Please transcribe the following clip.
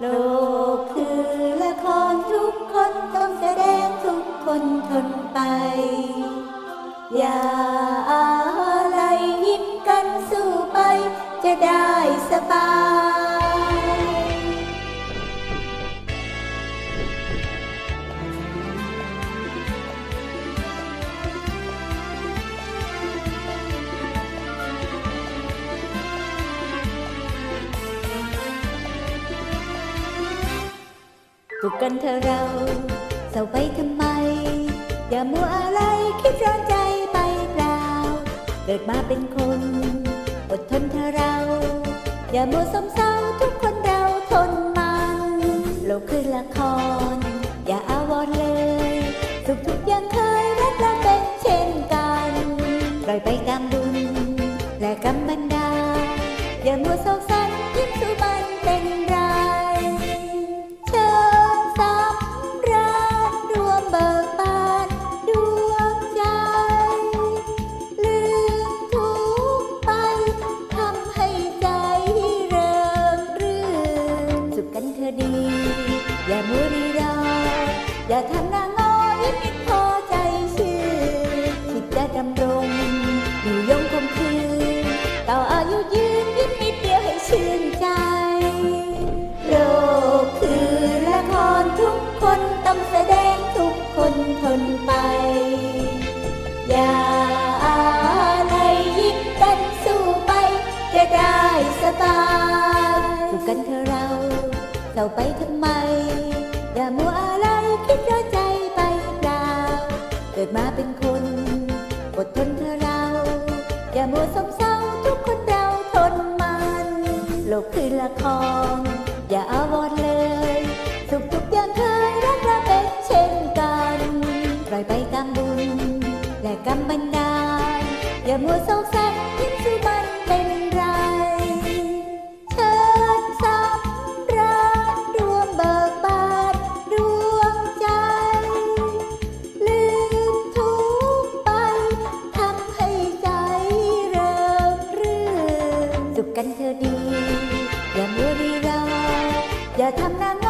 โลกคือละครทุกคนต้องแสดงทุกคนทนไป อย่า สุขกันเธอเราเศร้าไปทำไม อย่ามัวอะไรคิดร้อนใจไปเปล่า เกิดมาเป็นคน อดทนเธอเรา อย่ามัวสมเศร้าทุกคนเราทนมันโลกคือละคร อย่าอาวรเลย สุขทุกอย่างเคยรักเราเป็นเช่นกันปล่อยไปตามบุ อย่าทำหน้างอยิ้มนิดพอใจชื่นคิดจะดำรง อยู่ยงคงคืนต่ออายุยืนยิ้มนิดเดียวให้ชื่นใจโลกคือละครทุกคนต้องแสดงทุกคนทนไป อย่าอะไรยิ้มกันสู้ไป จะได้สบายสู้กันเธอะเราเราไปทำไม อย่ามัวอะไร กิดมาเป็นคนอดทนเธอเรา อย่ามัวสมเศร้าทุกคนเราทนมัน โลกคือละคร อย่าอาวรเลยสุขทุกอย่างเคยรักเราเป็นเช่นกันปล่อยไปตามบุญ และกรรมบันดาลอย่ามัวเศกสันยิ้มสู้น สุขกันเธอดี อย่ามัวรีรออย่าทำหน้าง